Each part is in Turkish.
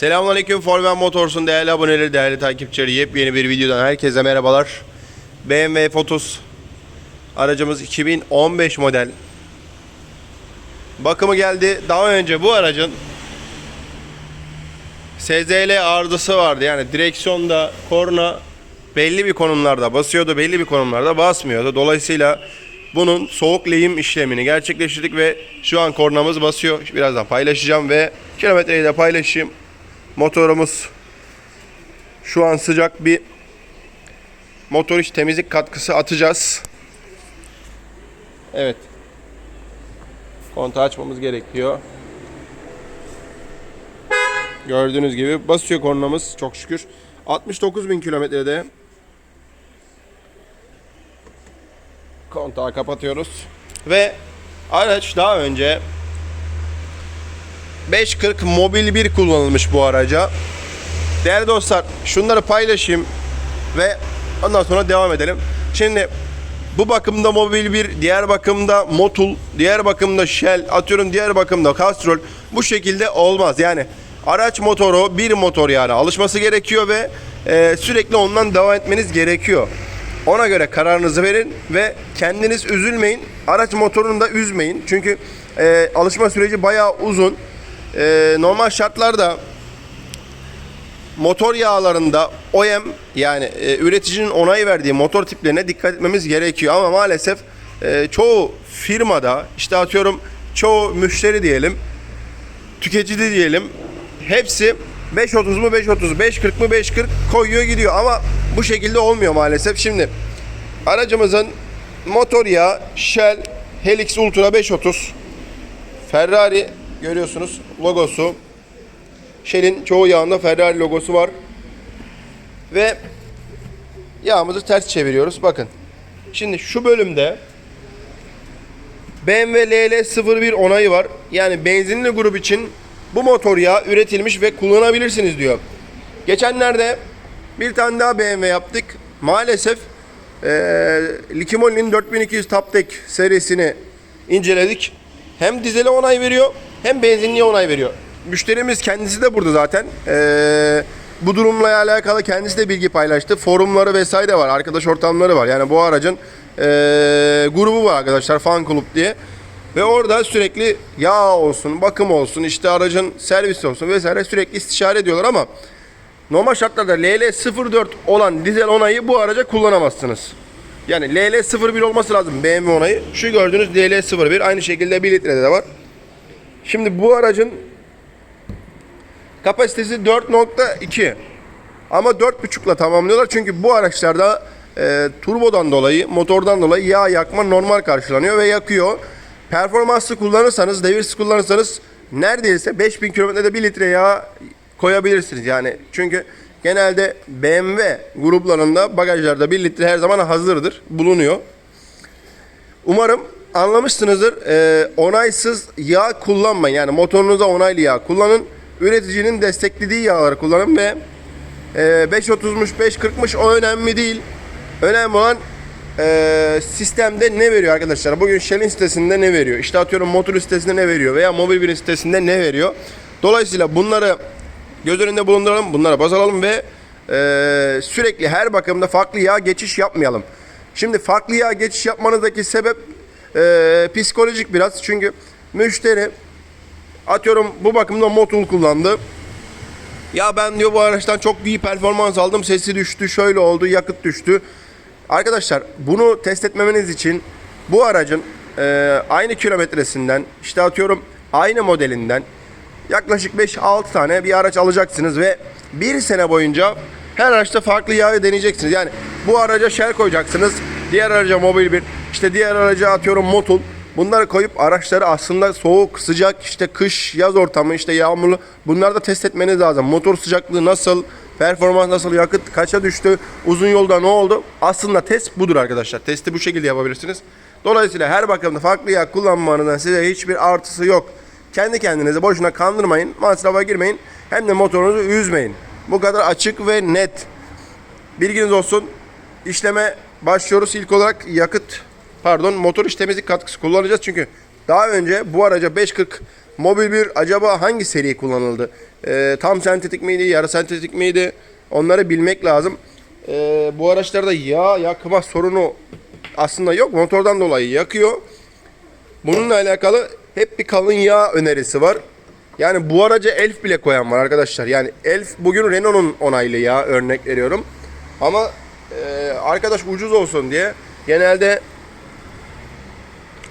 Selamünaleyküm Forven Motors'un değerli aboneleri, değerli takipçileri. Yepyeni bir videodan herkese merhabalar. BMW Fotos aracımız 2015 model. Bakımı geldi. Daha önce bu aracın SZL arızası vardı. Yani direksiyonda korna belli bir konumlarda basıyordu, belli bir konumlarda basmıyordu. Dolayısıyla bunun soğuk lehim işlemini gerçekleştirdik ve şu an kornamız basıyor. Birazdan paylaşacağım ve kilometreyi de paylaşayım. Motorumuz şu an sıcak bir motor iç temizlik katkısı atacağız. Evet. Kontağı açmamız gerekiyor. Gördüğünüz gibi basıyor kornamız çok şükür. 69 bin kilometrede. Kontağı kapatıyoruz. Ve araç daha önce 540 Mobil 1 kullanılmış bu araca. Değerli dostlar şunları paylaşayım ve ondan sonra devam edelim. Şimdi bu bakımda Mobil 1, diğer bakımda Motul, diğer bakımda Shell, atıyorum diğer bakımda Castrol bu şekilde olmaz. Yani araç motoru bir motor yani alışması gerekiyor ve e, sürekli ondan devam etmeniz gerekiyor. Ona göre kararınızı verin ve kendiniz üzülmeyin. Araç motorunu da üzmeyin. Çünkü e, alışma süreci bayağı uzun. E, normal şartlarda motor yağlarında OEM yani e, üreticinin onay verdiği motor tiplerine dikkat etmemiz gerekiyor. Ama maalesef e, çoğu firmada işte atıyorum çoğu müşteri diyelim tüketici diyelim hepsi 5.30 mu 5.30 5.40 mı 5.40 koyuyor gidiyor ama bu şekilde olmuyor maalesef. Şimdi aracımızın motor yağı Shell Helix Ultra 530 Ferrari görüyorsunuz logosu Shell'in çoğu yağında Ferrari logosu var. Ve yağımızı ters çeviriyoruz. Bakın. Şimdi şu bölümde BMW LL01 onayı var. Yani benzinli grup için bu motor yağı üretilmiş ve kullanabilirsiniz diyor. Geçenlerde bir tane daha BMW yaptık. Maalesef eee Likimoli'nin 4200 Taptek serisini inceledik. Hem dizele onay veriyor hem benzinliğe onay veriyor. Müşterimiz kendisi de burada zaten. Eee, bu durumla alakalı kendisi de bilgi paylaştı. Forumları vesaire var. Arkadaş ortamları var. Yani bu aracın eee, grubu var arkadaşlar. Fan Club diye. Ve orada sürekli yağ olsun, bakım olsun, işte aracın servisi olsun vesaire sürekli istişare ediyorlar ama normal şartlarda LL04 olan dizel onayı bu araca kullanamazsınız. Yani LL01 olması lazım BMW onayı. Şu gördüğünüz LL01 aynı şekilde 1 litrede de var. Şimdi bu aracın kapasitesi 4.2 ama 4.5'la tamamlıyorlar çünkü bu araçlarda e, turbodan dolayı, motordan dolayı yağ yakma normal karşılanıyor ve yakıyor. Performanslı kullanırsanız, devirsiz kullanırsanız neredeyse 5000 kilometrede 1 litre yağ koyabilirsiniz. Yani çünkü genelde BMW gruplarında bagajlarda 1 litre her zaman hazırdır, bulunuyor. Umarım anlamışsınızdır. Ee, onaysız yağ kullanmayın. Yani motorunuza onaylı yağ kullanın. Üreticinin desteklediği yağları kullanın ve e, 5.30'muş 5.40'mış o önemli değil. Önemli olan e, sistemde ne veriyor arkadaşlar? Bugün Shell'in sitesinde ne veriyor? İşte atıyorum motor sitesinde ne veriyor? Veya mobil bir sitesinde ne veriyor? Dolayısıyla bunları göz önünde bulunduralım. Bunlara baz alalım ve e, sürekli her bakımda farklı yağ geçiş yapmayalım. Şimdi farklı yağ geçiş yapmanızdaki sebep e, psikolojik biraz. Çünkü müşteri atıyorum bu bakımda motul kullandı. Ya ben diyor bu araçtan çok iyi performans aldım. Sesi düştü, şöyle oldu, yakıt düştü. Arkadaşlar bunu test etmemeniz için bu aracın e, aynı kilometresinden işte atıyorum aynı modelinden yaklaşık 5-6 tane bir araç alacaksınız ve bir sene boyunca her araçta farklı yağı deneyeceksiniz. Yani bu araca Shell koyacaksınız, diğer araca Mobil 1, işte diğer araca atıyorum Motul. Bunları koyup araçları aslında soğuk, sıcak, işte kış, yaz ortamı, işte yağmurlu bunları da test etmeniz lazım. Motor sıcaklığı nasıl, performans nasıl, yakıt kaça düştü, uzun yolda ne oldu? Aslında test budur arkadaşlar. Testi bu şekilde yapabilirsiniz. Dolayısıyla her bakımda farklı yağ kullanmanızdan size hiçbir artısı yok. Kendi kendinizi boşuna kandırmayın, masrafa girmeyin. Hem de motorunuzu üzmeyin. Bu kadar açık ve net. Bilginiz olsun. İşleme başlıyoruz. İlk olarak yakıt pardon motor iç temizlik katkısı kullanacağız çünkü daha önce bu araca 540 Mobil 1 acaba hangi seri kullanıldı? Ee, tam sentetik miydi, yarı sentetik miydi? Onları bilmek lazım. Ee, bu araçlarda yağ yakma sorunu aslında yok. Motordan dolayı yakıyor. Bununla alakalı hep bir kalın yağ önerisi var. Yani bu araca Elf bile koyan var arkadaşlar. Yani Elf bugün Renault'un onaylı yağ örnek veriyorum. Ama e, arkadaş ucuz olsun diye genelde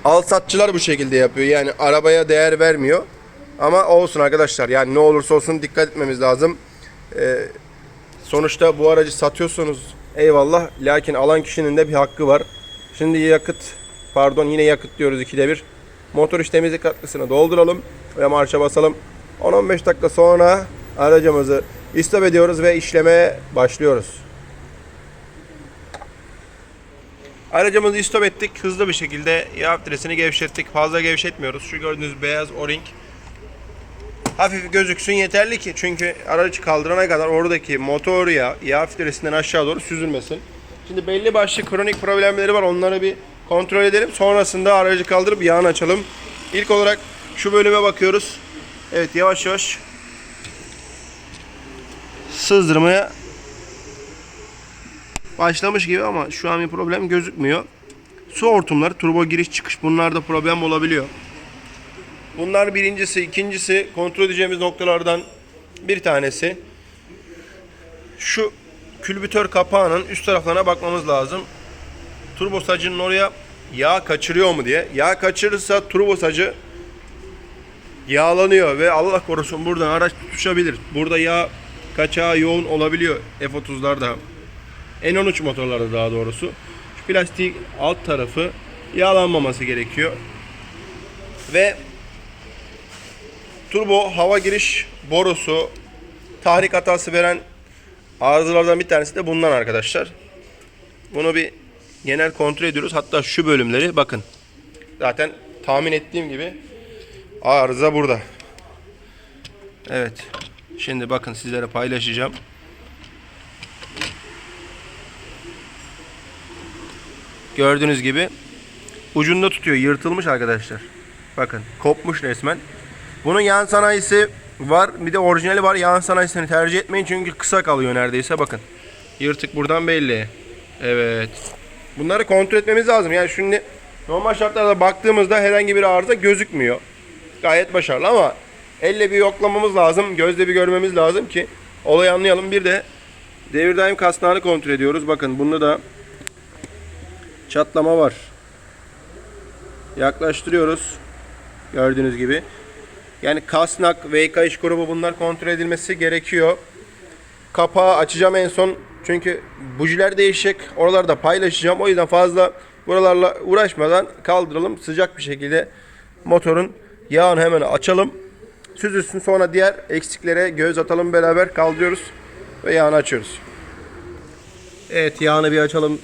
al satçılar bu şekilde yapıyor. Yani arabaya değer vermiyor. Ama olsun arkadaşlar. Yani ne olursa olsun dikkat etmemiz lazım. E, sonuçta bu aracı satıyorsunuz eyvallah. Lakin alan kişinin de bir hakkı var. Şimdi yakıt pardon yine yakıt diyoruz ikide bir. Motor iç temizlik katkısını dolduralım ve marşa basalım. 10-15 dakika sonra aracımızı istop ediyoruz ve işlemeye başlıyoruz. Aracımızı istop ettik. Hızlı bir şekilde yağ filtresini gevşettik. Fazla gevşetmiyoruz. Şu gördüğünüz beyaz o-ring hafif gözüksün yeterli ki çünkü aracı kaldırana kadar oradaki motor yağı yağ filtresinden aşağı doğru süzülmesin. Şimdi belli başlı kronik problemleri var. Onları bir kontrol edelim. Sonrasında aracı kaldırıp yağını açalım. İlk olarak şu bölüme bakıyoruz. Evet yavaş yavaş sızdırmaya başlamış gibi ama şu an bir problem gözükmüyor. Su hortumları, turbo giriş çıkış bunlarda problem olabiliyor. Bunlar birincisi, ikincisi kontrol edeceğimiz noktalardan bir tanesi. Şu külbütör kapağının üst taraflarına bakmamız lazım. Turbo sacının oraya yağ kaçırıyor mu diye. Yağ kaçırırsa turbo sacı yağlanıyor ve Allah korusun buradan araç tutuşabilir. Burada yağ kaçağı yoğun olabiliyor F30'larda. N13 motorlarda daha doğrusu. Şu plastik alt tarafı yağlanmaması gerekiyor. Ve turbo hava giriş borusu tahrik hatası veren arızalardan bir tanesi de bundan arkadaşlar. Bunu bir genel kontrol ediyoruz. Hatta şu bölümleri bakın. Zaten tahmin ettiğim gibi arıza burada. Evet. Şimdi bakın sizlere paylaşacağım. Gördüğünüz gibi ucunda tutuyor. Yırtılmış arkadaşlar. Bakın kopmuş resmen. Bunun yan sanayisi var. Bir de orijinali var. Yan sanayisini tercih etmeyin çünkü kısa kalıyor neredeyse. Bakın. Yırtık buradan belli. Evet. Bunları kontrol etmemiz lazım. Yani şimdi normal şartlarda baktığımızda herhangi bir arıza gözükmüyor. Gayet başarılı ama elle bir yoklamamız lazım. Gözle bir görmemiz lazım ki olayı anlayalım. Bir de devir daim kasnağını kontrol ediyoruz. Bakın bunda da çatlama var. Yaklaştırıyoruz. Gördüğünüz gibi. Yani kasnak, VK iş grubu bunlar kontrol edilmesi gerekiyor. Kapağı açacağım en son. Çünkü bujiler değişecek. Oralarda paylaşacağım. O yüzden fazla buralarla uğraşmadan kaldıralım. Sıcak bir şekilde motorun yağını hemen açalım. Süzülsün sonra diğer eksiklere göz atalım beraber kaldırıyoruz ve yağını açıyoruz. Evet yağını bir açalım.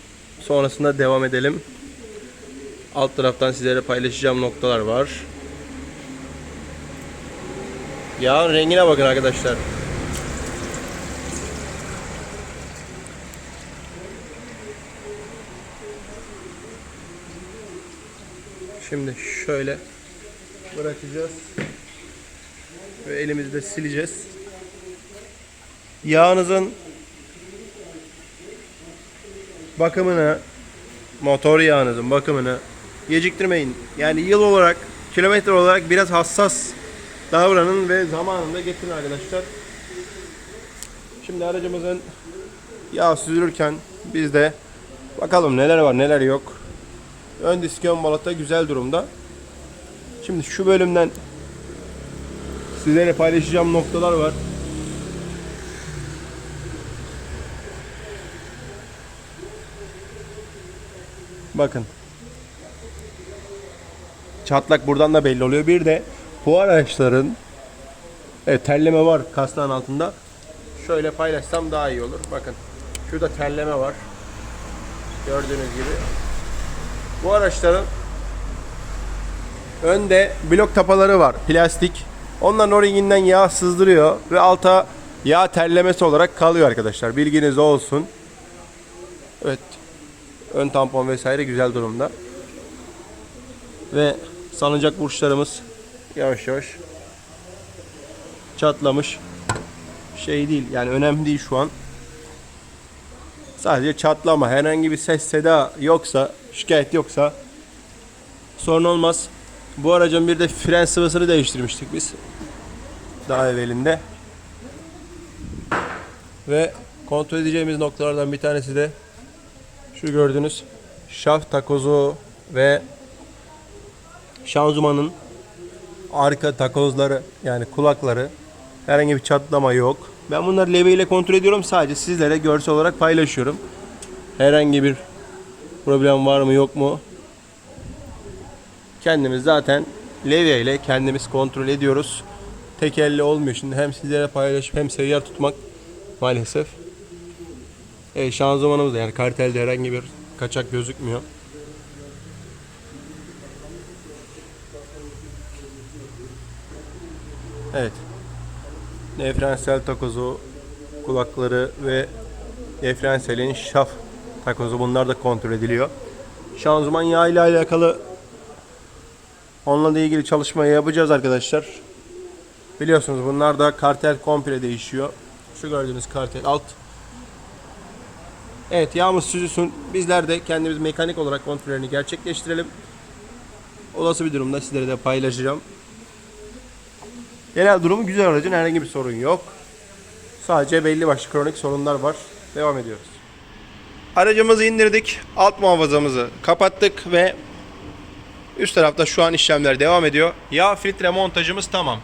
Sonrasında devam edelim. Alt taraftan sizlere paylaşacağım noktalar var. Yağın rengine bakın arkadaşlar. Şimdi şöyle bırakacağız. Ve elimizde sileceğiz. Yağınızın bakımını, motor yağınızın bakımını geciktirmeyin. Yani yıl olarak, kilometre olarak biraz hassas davranın ve zamanında getirin arkadaşlar. Şimdi aracımızın yağ süzülürken biz de bakalım neler var neler yok. Ön disk ön balata güzel durumda. Şimdi şu bölümden sizlere paylaşacağım noktalar var. Bakın. Çatlak buradan da belli oluyor. Bir de bu araçların evet terleme var kasnağın altında. Şöyle paylaşsam daha iyi olur. Bakın. Şurada terleme var. Gördüğünüz gibi. Bu araçların önde blok tapaları var. Plastik. Onların o-ringinden yağ sızdırıyor ve alta yağ terlemesi olarak kalıyor arkadaşlar. Bilginiz olsun. Evet. Ön tampon vesaire güzel durumda. Ve salıncak burçlarımız yavaş yavaş çatlamış. Şey değil yani önemli değil şu an. Sadece çatlama herhangi bir ses seda yoksa şikayet yoksa sorun olmaz. Bu aracın bir de fren sıvısını değiştirmiştik biz. Daha evvelinde. Ve kontrol edeceğimiz noktalardan bir tanesi de şu gördüğünüz şaft takozu ve şanzımanın arka takozları yani kulakları herhangi bir çatlama yok. Ben bunları levye ile kontrol ediyorum sadece sizlere görsel olarak paylaşıyorum. Herhangi bir problem var mı yok mu? Kendimiz zaten levye ile kendimiz kontrol ediyoruz. Tek elle olmuyor şimdi hem sizlere paylaşıp hem seyyar tutmak maalesef. Evet şanzımanımız da yani kartelde herhangi bir kaçak gözükmüyor. Evet. Diferansiyel takozu, kulakları ve diferansiyelin şaf takozu bunlar da kontrol ediliyor. Şanzıman yağı ile alakalı onunla da ilgili çalışmayı yapacağız arkadaşlar. Biliyorsunuz bunlar da kartel komple değişiyor. Şu gördüğünüz kartel alt. Evet yağımız süzülsün. Bizler de kendimiz mekanik olarak kontrollerini gerçekleştirelim. Olası bir durumda sizlere de paylaşacağım. Genel durumu güzel aracın herhangi bir sorun yok. Sadece belli başlı kronik sorunlar var. Devam ediyoruz. Aracımızı indirdik. Alt muhafazamızı kapattık ve üst tarafta şu an işlemler devam ediyor. Yağ filtre montajımız tamam.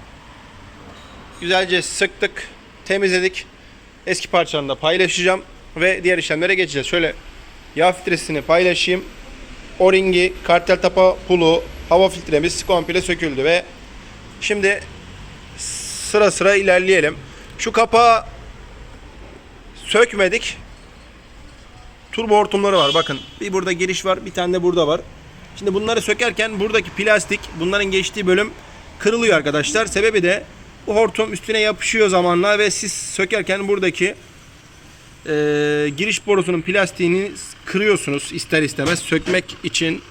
Güzelce sıktık, temizledik. Eski parçalarını da paylaşacağım ve diğer işlemlere geçeceğiz. Şöyle yağ filtresini paylaşayım. O-ringi, kartel tapa pulu, hava filtremiz komple söküldü ve şimdi sıra sıra ilerleyelim. Şu kapağı sökmedik. Turbo hortumları var. Bakın bir burada giriş var, bir tane de burada var. Şimdi bunları sökerken buradaki plastik, bunların geçtiği bölüm kırılıyor arkadaşlar. Sebebi de bu hortum üstüne yapışıyor zamanla ve siz sökerken buradaki e, giriş borusunun plastiğini kırıyorsunuz ister istemez. Sökmek için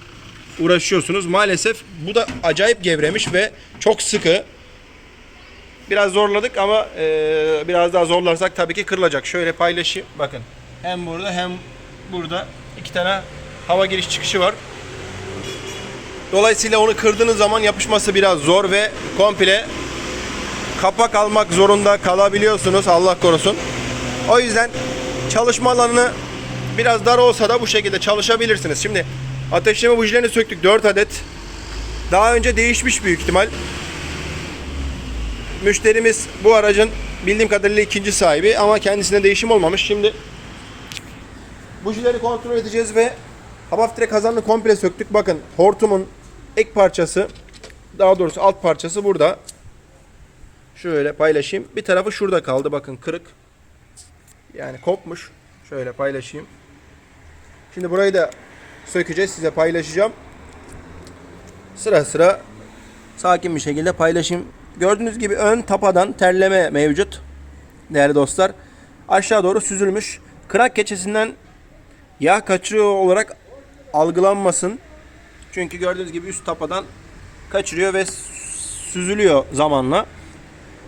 uğraşıyorsunuz. Maalesef bu da acayip gevremiş ve çok sıkı. Biraz zorladık ama e, biraz daha zorlarsak tabii ki kırılacak. Şöyle paylaşayım. Bakın hem burada hem burada iki tane hava giriş çıkışı var. Dolayısıyla onu kırdığınız zaman yapışması biraz zor ve komple kapak almak zorunda kalabiliyorsunuz Allah korusun. O yüzden çalışma alanını biraz dar olsa da bu şekilde çalışabilirsiniz. Şimdi ateşleme bujilerini söktük 4 adet. Daha önce değişmiş büyük ihtimal. Müşterimiz bu aracın bildiğim kadarıyla ikinci sahibi ama kendisine değişim olmamış. Şimdi bujileri kontrol edeceğiz ve hava filtre kazanını komple söktük. Bakın hortumun ek parçası daha doğrusu alt parçası burada. Şöyle paylaşayım. Bir tarafı şurada kaldı. Bakın kırık. Yani kopmuş. Şöyle paylaşayım. Şimdi burayı da sökeceğiz. Size paylaşacağım. Sıra sıra sakin bir şekilde paylaşayım. Gördüğünüz gibi ön tapadan terleme mevcut. Değerli dostlar. Aşağı doğru süzülmüş. Krak keçesinden yağ kaçırıyor olarak algılanmasın. Çünkü gördüğünüz gibi üst tapadan kaçırıyor ve süzülüyor zamanla.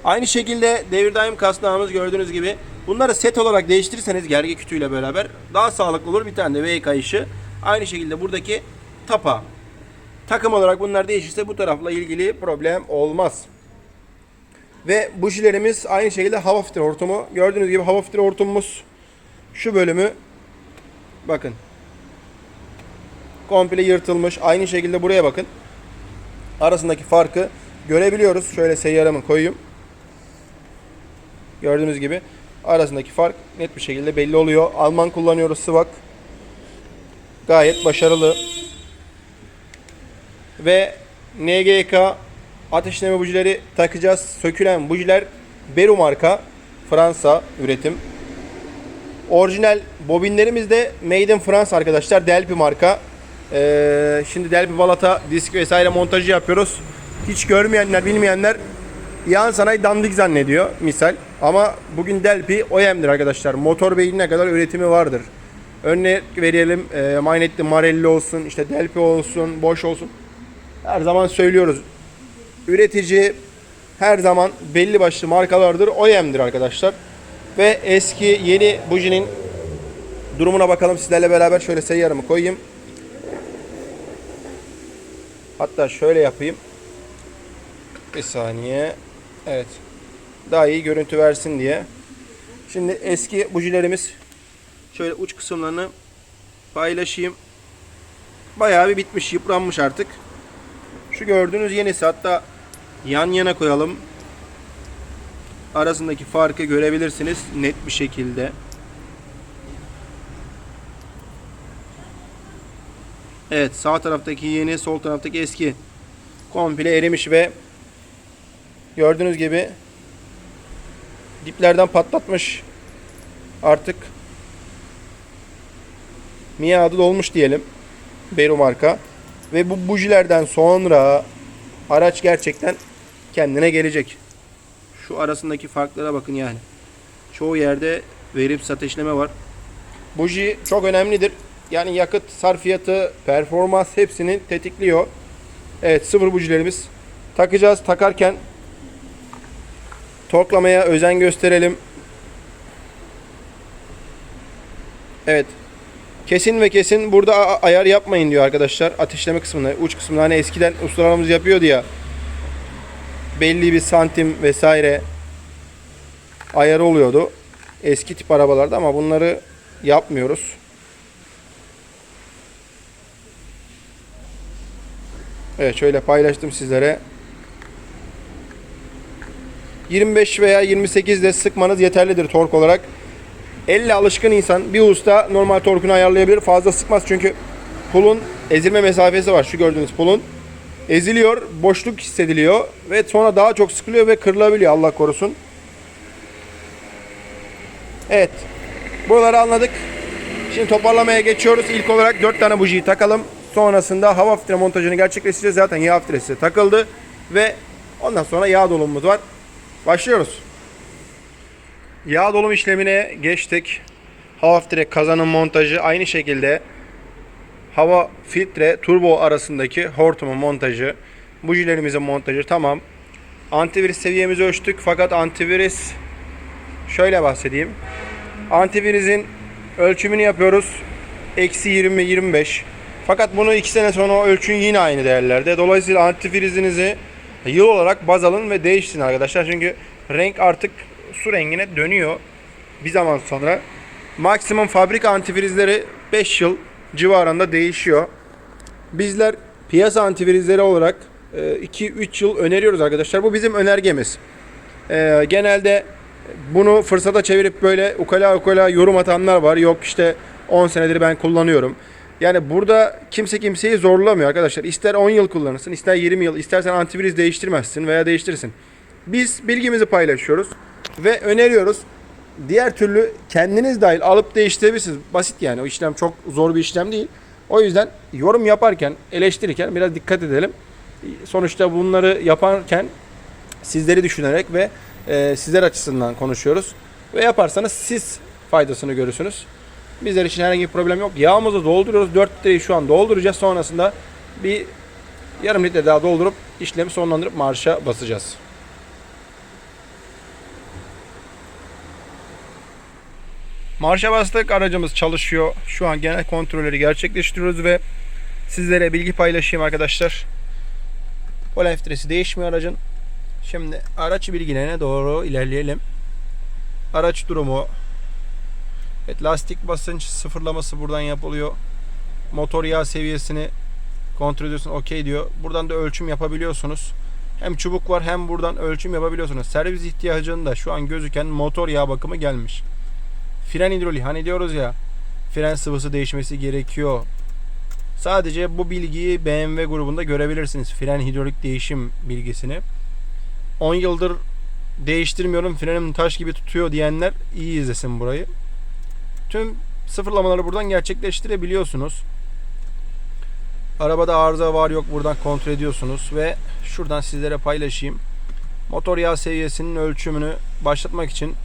Aynı şekilde devir daim kasnağımız gördüğünüz gibi. Bunları set olarak değiştirirseniz gergi kütüğüyle beraber daha sağlıklı olur. Bir tane de V kayışı. Aynı şekilde buradaki tapa. Takım olarak bunlar değişirse bu tarafla ilgili problem olmaz. Ve bujilerimiz aynı şekilde hava filtre hortumu. Gördüğünüz gibi hava filtre hortumumuz şu bölümü bakın komple yırtılmış. Aynı şekilde buraya bakın. Arasındaki farkı görebiliyoruz. Şöyle seyyarımı koyayım. Gördüğünüz gibi arasındaki fark net bir şekilde belli oluyor. Alman kullanıyoruz sıvak. Gayet başarılı. Ve NGK ateşleme bujileri takacağız. Sökülen bujiler Beru marka. Fransa üretim. Orijinal bobinlerimiz de Made in France arkadaşlar. Delpi marka. Ee, şimdi Delpi balata disk vesaire montajı yapıyoruz. Hiç görmeyenler, bilmeyenler yan sanayi dandik zannediyor misal. Ama bugün Delpi OEM'dir arkadaşlar. Motor beynine kadar üretimi vardır. Örnek verelim. E, Magnetli Marelli olsun, işte Delpi olsun, Bosch olsun. Her zaman söylüyoruz. Üretici her zaman belli başlı markalardır. OEM'dir arkadaşlar. Ve eski yeni bujinin durumuna bakalım sizlerle beraber. Şöyle seyyarımı koyayım. Hatta şöyle yapayım. Bir saniye. Evet. Daha iyi görüntü versin diye. Şimdi eski bujilerimiz şöyle uç kısımlarını paylaşayım. Bayağı bir bitmiş, yıpranmış artık. Şu gördüğünüz yenisi hatta yan yana koyalım. Arasındaki farkı görebilirsiniz net bir şekilde. Evet sağ taraftaki yeni sol taraftaki eski komple erimiş ve gördüğünüz gibi diplerden patlatmış artık miadı dolmuş diyelim Beru marka ve bu bujilerden sonra araç gerçekten kendine gelecek şu arasındaki farklara bakın yani çoğu yerde verimsiz ateşleme var buji çok önemlidir yani yakıt sarfiyatı, performans hepsini tetikliyor. Evet sıfır bujilerimiz. Takacağız. Takarken torklamaya özen gösterelim. Evet. Kesin ve kesin burada ayar yapmayın diyor arkadaşlar. Ateşleme kısmında, uç kısmında hani eskiden ustalarımız yapıyordu ya. Belli bir santim vesaire ayarı oluyordu. Eski tip arabalarda ama bunları yapmıyoruz. Evet şöyle paylaştım sizlere. 25 veya 28 de sıkmanız yeterlidir tork olarak. Elle alışkın insan bir usta normal torkunu ayarlayabilir. Fazla sıkmaz çünkü pulun ezilme mesafesi var. Şu gördüğünüz pulun. Eziliyor, boşluk hissediliyor ve sonra daha çok sıkılıyor ve kırılabiliyor Allah korusun. Evet. Buraları anladık. Şimdi toparlamaya geçiyoruz. İlk olarak 4 tane bujiyi takalım. Sonrasında hava filtre montajını gerçekleştireceğiz. Zaten yağ filtresi takıldı. Ve ondan sonra yağ dolumumuz var. Başlıyoruz. Yağ dolum işlemine geçtik. Hava filtre kazanın montajı aynı şekilde hava filtre turbo arasındaki hortumun montajı, bujilerimizin montajı tamam. Antivirüs seviyemizi ölçtük fakat antivirüs şöyle bahsedeyim. Antivirüsün ölçümünü yapıyoruz. Eksi 20-25. Fakat bunu 2 sene sonra ölçün yine aynı değerlerde. Dolayısıyla antifrizinizi yıl olarak baz alın ve değiştirin arkadaşlar. Çünkü renk artık su rengine dönüyor bir zaman sonra. Maksimum fabrika antifrizleri 5 yıl civarında değişiyor. Bizler piyasa antifrizleri olarak 2-3 yıl öneriyoruz arkadaşlar. Bu bizim önergemiz. Ee, genelde bunu fırsata çevirip böyle ukala ukala yorum atanlar var. Yok işte 10 senedir ben kullanıyorum. Yani burada kimse kimseyi zorlamıyor arkadaşlar. İster 10 yıl kullanırsın, ister 20 yıl, istersen antivirüs değiştirmezsin veya değiştirirsin. Biz bilgimizi paylaşıyoruz ve öneriyoruz. Diğer türlü kendiniz dahil alıp değiştirebilirsiniz. Basit yani. O işlem çok zor bir işlem değil. O yüzden yorum yaparken, eleştirirken biraz dikkat edelim. Sonuçta bunları yaparken sizleri düşünerek ve e, sizler açısından konuşuyoruz. Ve yaparsanız siz faydasını görürsünüz. Bizler için herhangi bir problem yok. Yağımızı dolduruyoruz. 4 litreyi şu an dolduracağız. Sonrasında bir yarım litre daha doldurup işlemi sonlandırıp marşa basacağız. Marşa bastık. Aracımız çalışıyor. Şu an genel kontrolleri gerçekleştiriyoruz ve sizlere bilgi paylaşayım arkadaşlar. Polen filtresi değişmiyor aracın. Şimdi araç bilgilerine doğru ilerleyelim. Araç durumu. Evet, lastik basınç sıfırlaması buradan yapılıyor. Motor yağ seviyesini kontrol ediyorsun. Okey diyor. Buradan da ölçüm yapabiliyorsunuz. Hem çubuk var hem buradan ölçüm yapabiliyorsunuz. Servis ihtiyacında şu an gözüken motor yağ bakımı gelmiş. Fren hidroliği hani diyoruz ya fren sıvısı değişmesi gerekiyor. Sadece bu bilgiyi BMW grubunda görebilirsiniz. Fren hidrolik değişim bilgisini. 10 yıldır değiştirmiyorum frenim taş gibi tutuyor diyenler iyi izlesin burayı. Tüm sıfırlamaları buradan gerçekleştirebiliyorsunuz. Arabada arıza var yok buradan kontrol ediyorsunuz ve şuradan sizlere paylaşayım. Motor yağ seviyesinin ölçümünü başlatmak için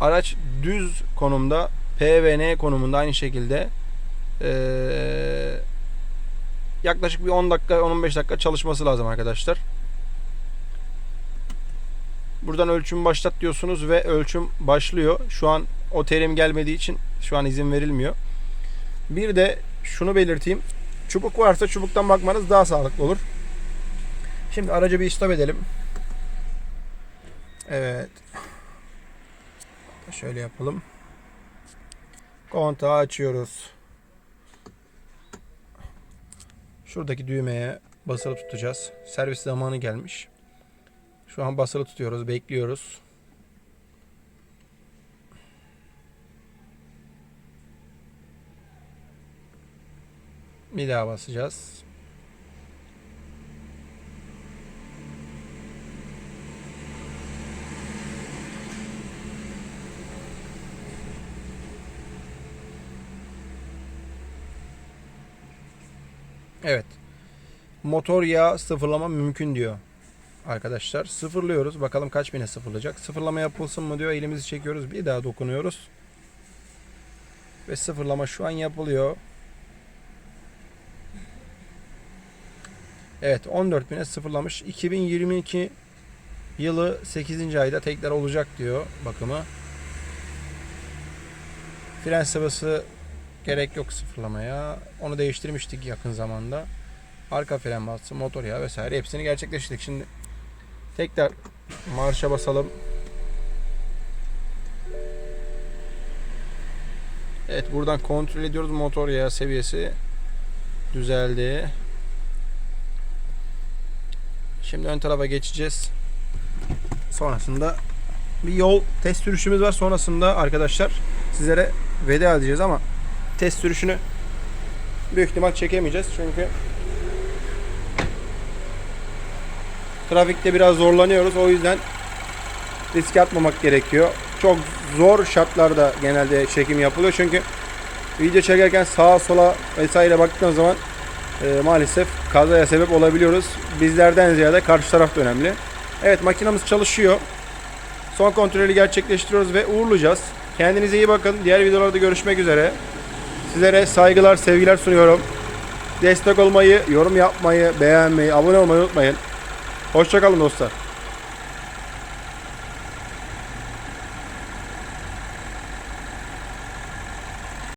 araç düz konumda P ve N konumunda aynı şekilde ee, yaklaşık bir 10 dakika 15 dakika çalışması lazım arkadaşlar. buradan ölçüm başlat diyorsunuz ve ölçüm başlıyor. Şu an o terim gelmediği için şu an izin verilmiyor. Bir de şunu belirteyim. Çubuk varsa çubuktan bakmanız daha sağlıklı olur. Şimdi aracı bir istop edelim. Evet. Şöyle yapalım. Kontağı açıyoruz. Şuradaki düğmeye basılı tutacağız. Servis zamanı gelmiş. Şu an basılı tutuyoruz, bekliyoruz. Bir daha basacağız. Evet. Motor yağı sıfırlama mümkün diyor arkadaşlar. Sıfırlıyoruz. Bakalım kaç bine sıfırlayacak. Sıfırlama yapılsın mı diyor. Elimizi çekiyoruz. Bir daha dokunuyoruz. Ve sıfırlama şu an yapılıyor. Evet 14 bine sıfırlamış. 2022 yılı 8. ayda tekrar olacak diyor bakımı. Fren sıvısı gerek yok sıfırlamaya. Onu değiştirmiştik yakın zamanda. Arka fren bastı, motor yağı vesaire hepsini gerçekleştirdik. Şimdi tekrar marşa basalım. Evet buradan kontrol ediyoruz motor yağı seviyesi düzeldi. Şimdi ön tarafa geçeceğiz. Sonrasında bir yol test sürüşümüz var. Sonrasında arkadaşlar sizlere veda edeceğiz ama test sürüşünü büyük ihtimal çekemeyeceğiz. Çünkü trafikte biraz zorlanıyoruz. O yüzden riske atmamak gerekiyor. Çok zor şartlarda genelde çekim yapılıyor. Çünkü video çekerken sağa sola vesaire baktığın zaman e, maalesef kazaya sebep olabiliyoruz. Bizlerden ziyade karşı taraf da önemli. Evet makinamız çalışıyor. Son kontrolü gerçekleştiriyoruz ve uğurlayacağız. Kendinize iyi bakın. Diğer videolarda görüşmek üzere. Sizlere saygılar, sevgiler sunuyorum. Destek olmayı, yorum yapmayı, beğenmeyi, abone olmayı unutmayın. Hoşçakalın dostlar.